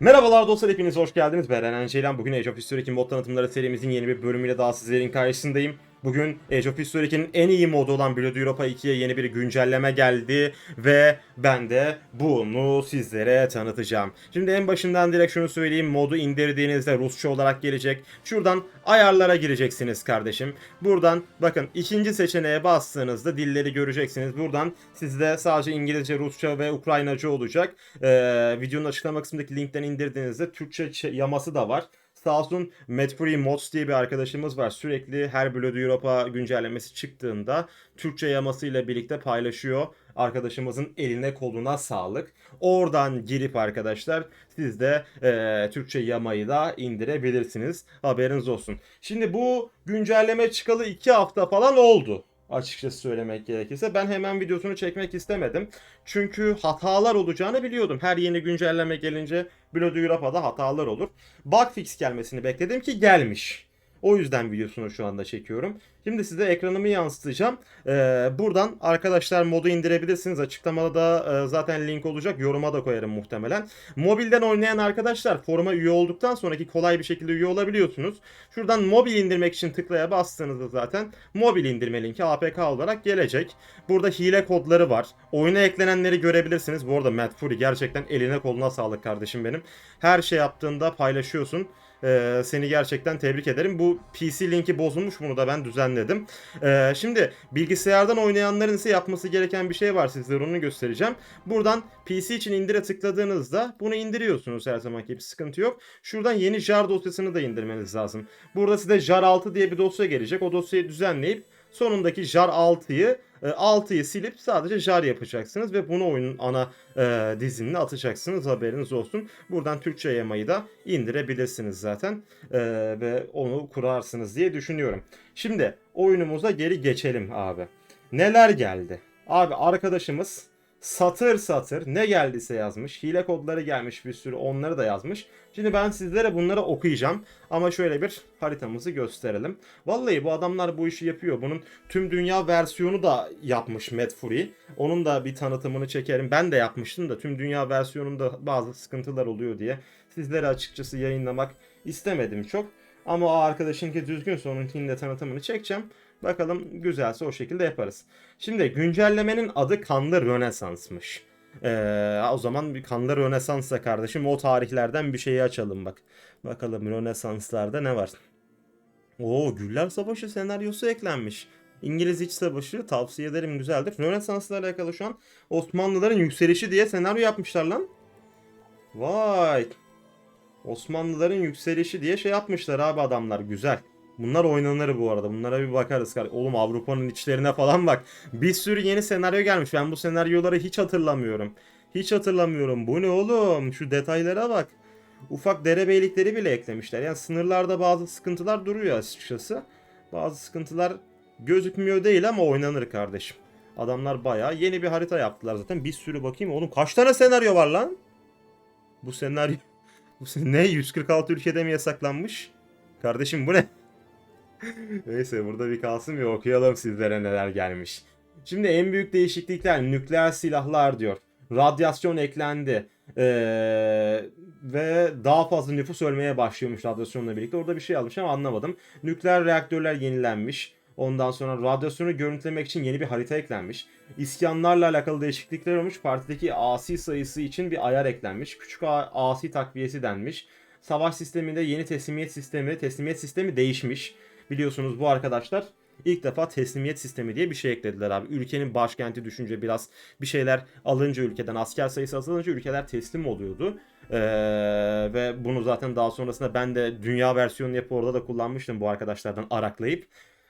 Merhabalar dostlar hepiniz hoş geldiniz. Ben Eren Ceylan. Bugün Age of History 2 mod tanıtımları serimizin yeni bir bölümüyle daha sizlerin karşısındayım. Bugün Age of History 2'nin en iyi modu olan Blood Europa 2'ye yeni bir güncelleme geldi ve ben de bunu sizlere tanıtacağım. Şimdi en başından direkt şunu söyleyeyim. Modu indirdiğinizde Rusça olarak gelecek. Şuradan ayarlara gireceksiniz kardeşim. Buradan bakın ikinci seçeneğe bastığınızda dilleri göreceksiniz. Buradan sizde sadece İngilizce, Rusça ve Ukraynaca olacak. Ee, videonun açıklama kısmındaki linkten indirdiğinizde Türkçe yaması da var. Sağ olsun Medfree Mods diye bir arkadaşımız var. Sürekli her Blood Europa güncellemesi çıktığında Türkçe yamasıyla birlikte paylaşıyor. Arkadaşımızın eline koluna sağlık. Oradan girip arkadaşlar siz de eee, Türkçe yamayı da indirebilirsiniz. Haberiniz olsun. Şimdi bu güncelleme çıkalı 2 hafta falan oldu. Açıkçası söylemek gerekirse ben hemen videosunu çekmek istemedim. Çünkü hatalar olacağını biliyordum. Her yeni güncelleme gelince Blood Europa'da hatalar olur. Bug fix gelmesini bekledim ki gelmiş. O yüzden videosunu şu anda çekiyorum. Şimdi size ekranımı yansıtacağım. Ee, buradan arkadaşlar modu indirebilirsiniz. Açıklamada da e, zaten link olacak. Yoruma da koyarım muhtemelen. Mobilden oynayan arkadaşlar foruma üye olduktan sonraki kolay bir şekilde üye olabiliyorsunuz. Şuradan mobil indirmek için tıklaya bastığınızda zaten mobil indirme linki APK olarak gelecek. Burada hile kodları var. Oyuna eklenenleri görebilirsiniz. Bu arada Matt Fury gerçekten eline koluna sağlık kardeşim benim. Her şey yaptığında paylaşıyorsun. Ee, seni gerçekten tebrik ederim. Bu PC linki bozulmuş bunu da ben düzenledim. Ee, şimdi bilgisayardan oynayanların ise yapması gereken bir şey var sizlere onu göstereceğim. Buradan PC için indire tıkladığınızda bunu indiriyorsunuz her zamanki gibi sıkıntı yok. Şuradan yeni jar dosyasını da indirmeniz lazım. Burada size jar 6 diye bir dosya gelecek. O dosyayı düzenleyip sonundaki jar 6'yı 6'yı silip sadece jar yapacaksınız ve bunu oyunun ana e, dizinine atacaksınız haberiniz olsun. Buradan Türkçe yamayı da indirebilirsiniz zaten E, ve onu kurarsınız diye düşünüyorum. Şimdi oyunumuza geri geçelim abi. Neler geldi? Abi arkadaşımız satır satır ne geldiyse yazmış. Hile kodları gelmiş bir sürü onları da yazmış. Şimdi ben sizlere bunları okuyacağım. Ama şöyle bir haritamızı gösterelim. Vallahi bu adamlar bu işi yapıyor. Bunun tüm dünya versiyonu da yapmış Mad Fury. Onun da bir tanıtımını çekerim. Ben de yapmıştım da tüm dünya versiyonunda bazı sıkıntılar oluyor diye. Sizlere açıkçası yayınlamak istemedim çok. Ama o arkadaşınki düzgünse onunkinin de tanıtımını çekeceğim. Bakalım güzelse o şekilde yaparız. Şimdi güncellemenin adı Kanlı Rönesans'mış. Ee, o zaman bir Kanlı Rönesans'la kardeşim o tarihlerden bir şeyi açalım bak. Bakalım Rönesans'larda ne var? Oo Güller Savaşı senaryosu eklenmiş. İngiliz İç Savaşı tavsiye ederim güzeldir. Rönesans'la alakalı şu an Osmanlıların yükselişi diye senaryo yapmışlar lan. Vay. Osmanlıların yükselişi diye şey yapmışlar abi adamlar güzel. Bunlar oynanır bu arada. Bunlara bir bakarız. Oğlum Avrupa'nın içlerine falan bak. Bir sürü yeni senaryo gelmiş. Ben bu senaryoları hiç hatırlamıyorum. Hiç hatırlamıyorum. Bu ne oğlum? Şu detaylara bak. Ufak derebeylikleri bile eklemişler. Yani sınırlarda bazı sıkıntılar duruyor açıkçası. Bazı sıkıntılar gözükmüyor değil ama oynanır kardeşim. Adamlar bayağı yeni bir harita yaptılar zaten. Bir sürü bakayım. Oğlum kaç tane senaryo var lan? Bu senaryo... Ne? 146 ülkede mi yasaklanmış? Kardeşim bu ne? Neyse burada bir kalsın bir okuyalım sizlere neler gelmiş. Şimdi en büyük değişiklikler nükleer silahlar diyor. Radyasyon eklendi. Ee, ve daha fazla nüfus ölmeye başlıyormuş radyasyonla birlikte. Orada bir şey almış ama anlamadım. Nükleer reaktörler yenilenmiş. Ondan sonra radyasyonu görüntülemek için yeni bir harita eklenmiş. İsyanlarla alakalı değişiklikler olmuş. Partideki asi sayısı için bir ayar eklenmiş. Küçük asi takviyesi denmiş. Savaş sisteminde yeni teslimiyet sistemi, teslimiyet sistemi değişmiş. Biliyorsunuz bu arkadaşlar ilk defa teslimiyet sistemi diye bir şey eklediler abi. Ülkenin başkenti düşünce biraz bir şeyler alınca ülkeden asker sayısı azalınca ülkeler teslim oluyordu. Ee, ve bunu zaten daha sonrasında ben de dünya versiyonunu yapıp orada da kullanmıştım bu arkadaşlardan araklayıp.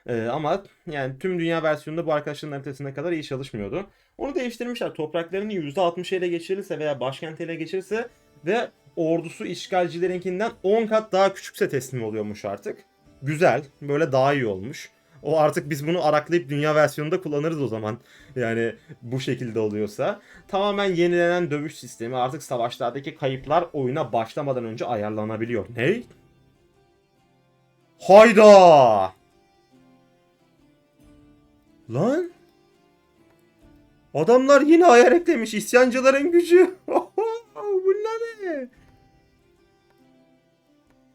Ee, ama yani tüm dünya versiyonunda bu arkadaşların haritasına kadar iyi çalışmıyordu. Onu değiştirmişler. Topraklarını %60 ele geçirirse veya başkent ele geçirirse ve ordusu işgalcilerinkinden 10 kat daha küçükse teslim oluyormuş artık. Güzel. Böyle daha iyi olmuş. O artık biz bunu araklayıp dünya versiyonunda kullanırız o zaman. Yani bu şekilde oluyorsa. Tamamen yenilenen dövüş sistemi artık savaşlardaki kayıplar oyuna başlamadan önce ayarlanabiliyor. Ne? Hayda! Lan? Adamlar yine ayar eklemiş. İsyancıların gücü. Bunlar ne?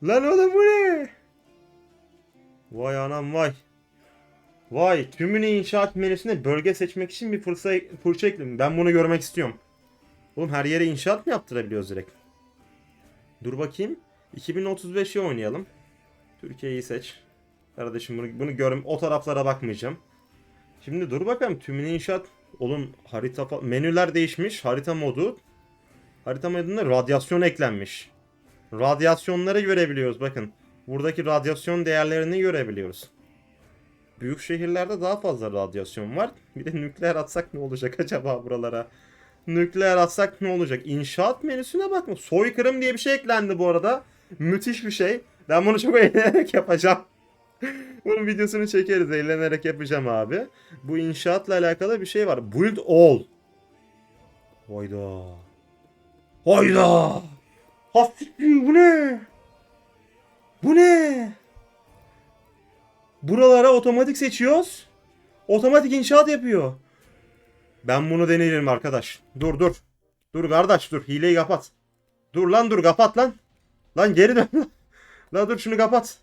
Lan oğlum bu ne? Vay anam vay. Vay tümünü inşaat menüsüne bölge seçmek için bir fırça, fırça ekledim. Ben bunu görmek istiyorum. Oğlum her yere inşaat mı yaptırabiliyoruz direkt? Dur bakayım. 2035'i oynayalım. Türkiye'yi seç. Kardeşim bunu, bunu görüm. O taraflara bakmayacağım. Şimdi dur bakalım tümünü inşaat. Oğlum harita menüler değişmiş. Harita modu. Harita modunda radyasyon eklenmiş. Radyasyonları görebiliyoruz bakın. Buradaki radyasyon değerlerini görebiliyoruz. Büyük şehirlerde daha fazla radyasyon var. Bir de nükleer atsak ne olacak acaba buralara? Nükleer atsak ne olacak? İnşaat menüsüne bakma. Soykırım diye bir şey eklendi bu arada. Müthiş bir şey. Ben bunu çok eğlenerek yapacağım. Bunun videosunu çekeriz. Eğlenerek yapacağım abi. Bu inşaatla alakalı bir şey var. Build all. Hayda. Hayda. Hastiktir bu ne? Bu ne? Buralara otomatik seçiyoruz. Otomatik inşaat yapıyor. Ben bunu deneyelim arkadaş. Dur dur. Dur kardeş dur. Hileyi kapat. Dur lan dur kapat lan. Lan geri dön. lan dur şunu kapat.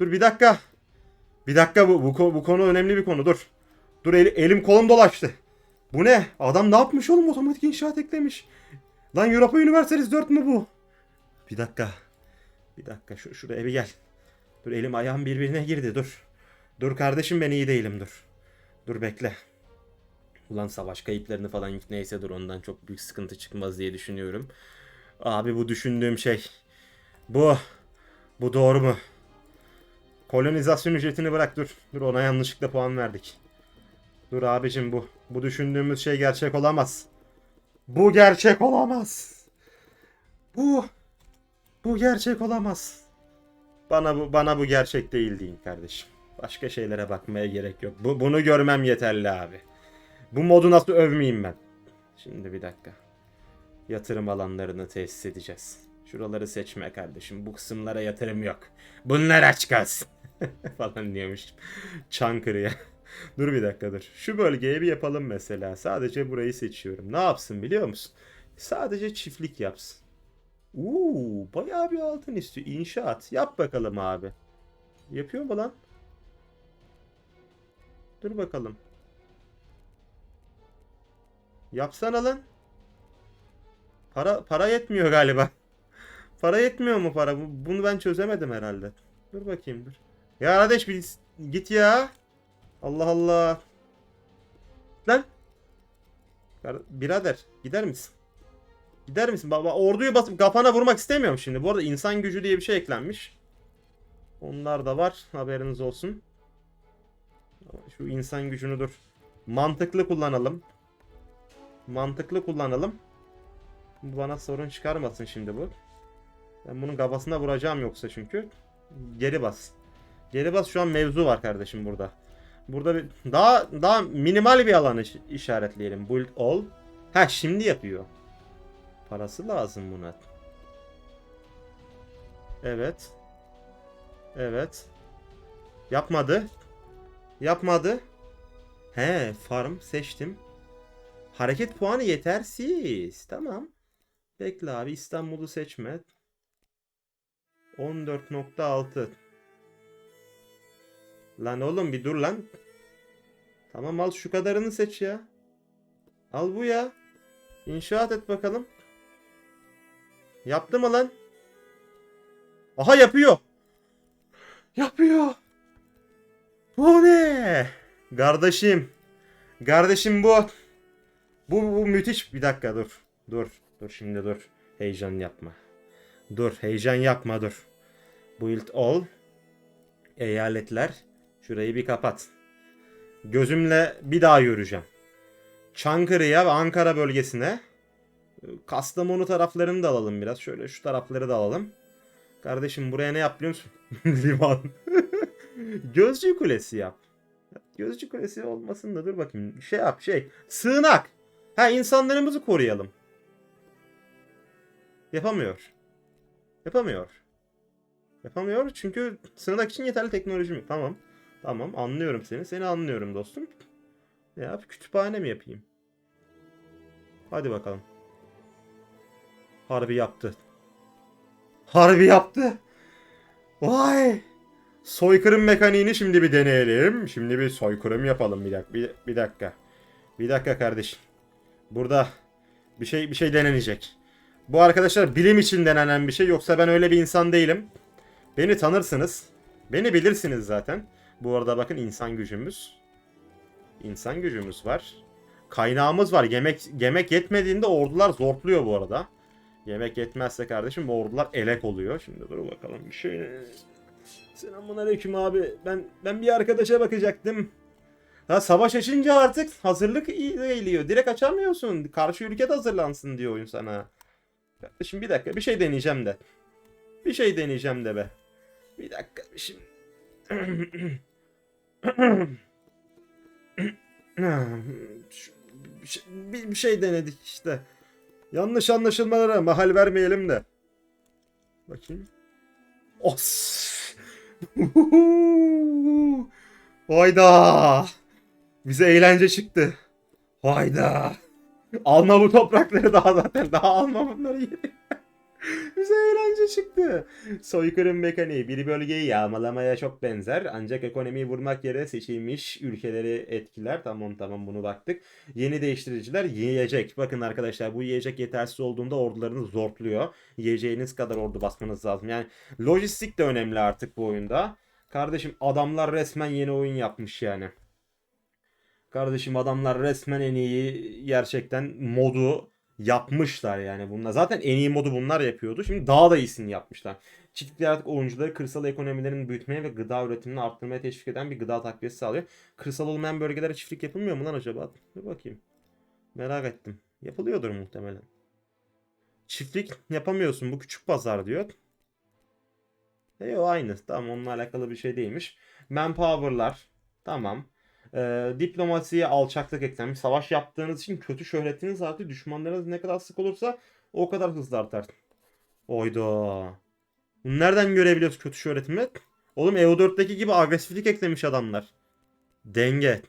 Dur bir dakika. Bir dakika bu, bu, ko- bu konu önemli bir konu dur. Dur el- elim kolum dolaştı. Bu ne? Adam ne yapmış oğlum otomatik inşaat eklemiş. Lan Europa Universalis 4 mü bu? Bir dakika. Bir dakika şu şuraya bir gel. Dur elim ayağım birbirine girdi dur. Dur kardeşim ben iyi değilim dur. Dur bekle. Ulan savaş kayıplarını falan neyse dur ondan çok büyük sıkıntı çıkmaz diye düşünüyorum. Abi bu düşündüğüm şey. Bu. Bu doğru mu? Kolonizasyon ücretini bırak dur. Dur ona yanlışlıkla puan verdik. Dur abicim bu. Bu düşündüğümüz şey gerçek olamaz. Bu gerçek olamaz. Bu. Bu gerçek olamaz. Bana bu bana bu gerçek değil deyin kardeşim. Başka şeylere bakmaya gerek yok. Bu, bunu görmem yeterli abi. Bu modu nasıl övmeyeyim ben? Şimdi bir dakika. Yatırım alanlarını tesis edeceğiz. Şuraları seçme kardeşim. Bu kısımlara yatırım yok. Bunlar aç kalsın. falan diyormuşum. Çankırı'ya. dur bir dakika dur. Şu bölgeye bir yapalım mesela. Sadece burayı seçiyorum. Ne yapsın biliyor musun? Sadece çiftlik yapsın. Uuu bayağı bir altın istiyor. İnşaat. Yap bakalım abi. Yapıyor mu lan? Dur bakalım. Yapsana lan. Para para yetmiyor galiba. Para yetmiyor mu para? Bu- Bunu ben çözemedim herhalde. Dur bakayım dur. Ya kardeş bir git ya. Allah Allah. Lan. Birader gider misin? Gider misin? Baba orduyu basıp kafana vurmak istemiyorum şimdi. Bu arada insan gücü diye bir şey eklenmiş. Onlar da var. Haberiniz olsun. Şu insan gücünü dur. Mantıklı kullanalım. Mantıklı kullanalım. Bana sorun çıkarmasın şimdi bu. Ben bunun kafasına vuracağım yoksa çünkü. Geri bas. Geri bas şu an mevzu var kardeşim burada. Burada bir daha daha minimal bir alanı iş- işaretleyelim. Build all. Ha şimdi yapıyor. Parası lazım buna. Evet. Evet. Yapmadı. Yapmadı. He, farm seçtim. Hareket puanı yetersiz. Tamam. Bekle abi İstanbul'u seçme. 14.6 Lan oğlum bir dur lan. Tamam al şu kadarını seç ya. Al bu ya. İnşaat et bakalım. Yaptı mı lan? Aha yapıyor. Yapıyor. Bu ne? Kardeşim. Kardeşim bu. Bu, bu müthiş. Bir dakika dur. Dur. Dur şimdi dur. Heyecan yapma. Dur heyecan yapma dur. Build all. Eyaletler. Şurayı bir kapat. Gözümle bir daha yürüyeceğim. Çankırı'ya ve Ankara bölgesine. Kastamonu taraflarını da alalım biraz. Şöyle şu tarafları da alalım. Kardeşim buraya ne yap biliyor musun? Liman. Gözcü kulesi yap. Gözcü kulesi olmasın da dur bakayım. Şey yap şey. Sığınak. Ha insanlarımızı koruyalım. Yapamıyor. Yapamıyor. Yapamıyor çünkü sığınak için yeterli teknolojim yok. Tamam. Tamam anlıyorum seni. Seni anlıyorum dostum. Ne yap? Kütüphane mi yapayım? Hadi bakalım. Harbi yaptı. Harbi yaptı. Vay. Soykırım mekaniğini şimdi bir deneyelim. Şimdi bir soykırım yapalım bir dakika. Bir, bir dakika. Bir dakika kardeşim. Burada bir şey bir şey denenecek. Bu arkadaşlar bilim için denenen bir şey yoksa ben öyle bir insan değilim. Beni tanırsınız. Beni bilirsiniz zaten. Bu arada bakın insan gücümüz. İnsan gücümüz var. Kaynağımız var. Yemek yemek yetmediğinde ordular zortluyor bu arada. Yemek yetmezse kardeşim bu ordular elek oluyor. Şimdi dur bakalım bir şey. Selamun aleyküm abi. Ben ben bir arkadaşa bakacaktım. Ha savaş açınca artık hazırlık geliyor. Direkt açamıyorsun. Karşı ülke de hazırlansın diyor oyun sana. Kardeşim bir dakika bir şey deneyeceğim de. Bir şey deneyeceğim de be. Bir dakika şimdi. Bir şey, denedik işte. Yanlış anlaşılmalara mahal vermeyelim de. Bakayım. Os. Hayda. Bize eğlence çıktı. Hayda. Alma bu toprakları daha zaten. Daha alma bunları yeri. Bize çıktı. Soykırım mekaniği bir bölgeyi yağmalamaya çok benzer. Ancak ekonomiyi vurmak yerine seçilmiş ülkeleri etkiler. Tamam tamam bunu baktık. Yeni değiştiriciler yiyecek. Bakın arkadaşlar bu yiyecek yetersiz olduğunda ordularını zortluyor. Yiyeceğiniz kadar ordu basmanız lazım. Yani lojistik de önemli artık bu oyunda. Kardeşim adamlar resmen yeni oyun yapmış yani. Kardeşim adamlar resmen en iyi gerçekten modu yapmışlar yani bunlar. Zaten en iyi modu bunlar yapıyordu. Şimdi daha da iyisini yapmışlar. Çiftlikler artık oyuncuları kırsal ekonomilerini büyütmeye ve gıda üretimini arttırmaya teşvik eden bir gıda takviyesi sağlıyor. Kırsal olmayan bölgelere çiftlik yapılmıyor mu lan acaba? Bir bakayım. Merak ettim. Yapılıyordur muhtemelen. Çiftlik yapamıyorsun bu küçük pazar diyor. E o aynı. Tamam onunla alakalı bir şey değilmiş. Manpower'lar. Tamam. Ee, diplomasiye alçaklık eklenmiş. Savaş yaptığınız için kötü şöhretiniz artıyor. Düşmanlarınız ne kadar sık olursa o kadar hızlı artar. Oyda. Bunu nereden görebiliyoruz kötü şöhretimi? Oğlum EU4'teki gibi agresiflik eklemiş adamlar. Denge.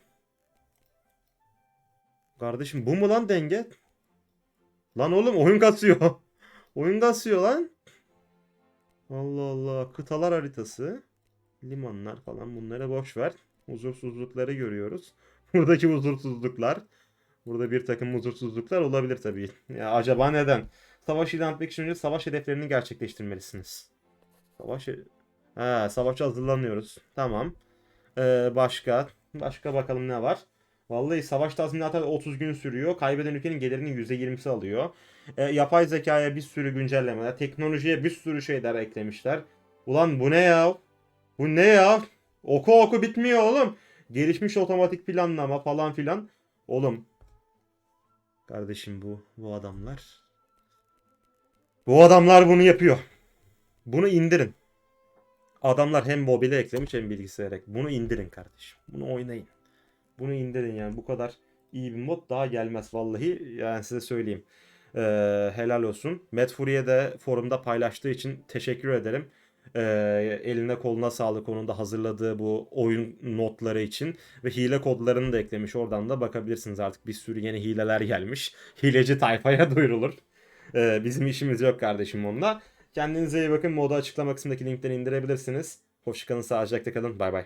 Kardeşim bu mu lan denge? Lan oğlum oyun kasıyor. oyun kasıyor lan. Allah Allah. Kıtalar haritası. Limanlar falan bunlara boş ver. Huzursuzlukları görüyoruz. Buradaki huzursuzluklar. Burada bir takım huzursuzluklar olabilir tabii. Ya acaba neden? Savaş ilan etmek için önce savaş hedeflerini gerçekleştirmelisiniz. Savaş... Ha, savaşa hazırlanıyoruz. Tamam. Ee, başka? Başka bakalım ne var? Vallahi savaş tazminatı 30 gün sürüyor. Kaybeden ülkenin gelirinin %20'si alıyor. Ee, yapay zekaya bir sürü güncellemeler. Teknolojiye bir sürü şeyler eklemişler. Ulan bu ne ya? Bu ne ya? Oku oku bitmiyor oğlum. Gelişmiş otomatik planlama falan filan. Oğlum. Kardeşim bu bu adamlar. Bu adamlar bunu yapıyor. Bunu indirin. Adamlar hem mobile eklemiş hem bilgisayara. Bunu indirin kardeşim. Bunu oynayın. Bunu indirin yani bu kadar iyi bir mod daha gelmez vallahi yani size söyleyeyim. Ee, helal olsun. Matt Fury'e de forumda paylaştığı için teşekkür ederim. Ee, eline koluna sağlık onun hazırladığı bu oyun notları için. Ve hile kodlarını da eklemiş. Oradan da bakabilirsiniz artık. Bir sürü yeni hileler gelmiş. Hileci tayfaya duyurulur. Ee, bizim işimiz yok kardeşim onunla. Kendinize iyi bakın. Modu açıklama kısmındaki linkten indirebilirsiniz. Hoşçakalın sağlıcakla kalın. Bay bay